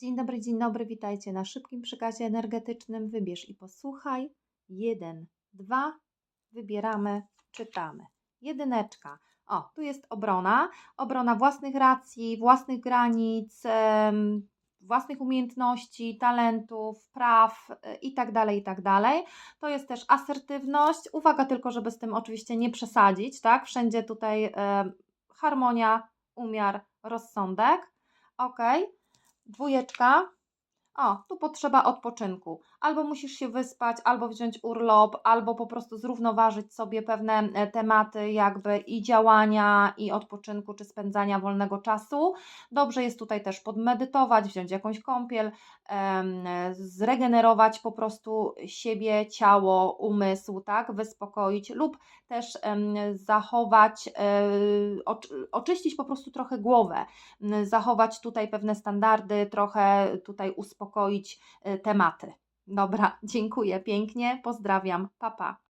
Dzień dobry, dzień dobry, witajcie na szybkim przekazie energetycznym. Wybierz i posłuchaj. Jeden, dwa, wybieramy, czytamy. Jedyneczka. O, tu jest obrona. Obrona własnych racji, własnych granic, em, własnych umiejętności, talentów, praw y, i tak dalej, i tak dalej. To jest też asertywność. Uwaga tylko, żeby z tym oczywiście nie przesadzić, tak? Wszędzie tutaj harmonia, umiar, rozsądek. Ok. Dwójeczka. O, tu potrzeba odpoczynku. Albo musisz się wyspać, albo wziąć urlop, albo po prostu zrównoważyć sobie pewne e, tematy, jakby i działania, i odpoczynku, czy spędzania wolnego czasu. Dobrze jest tutaj też podmedytować, wziąć jakąś kąpiel, e, zregenerować po prostu siebie, ciało, umysł, tak, wyspokoić lub też zachować, e, oczy- oczyścić po prostu trochę głowę, zachować tutaj pewne standardy, trochę tutaj uspokoić e, tematy. Dobra, dziękuję pięknie, pozdrawiam, papa. Pa.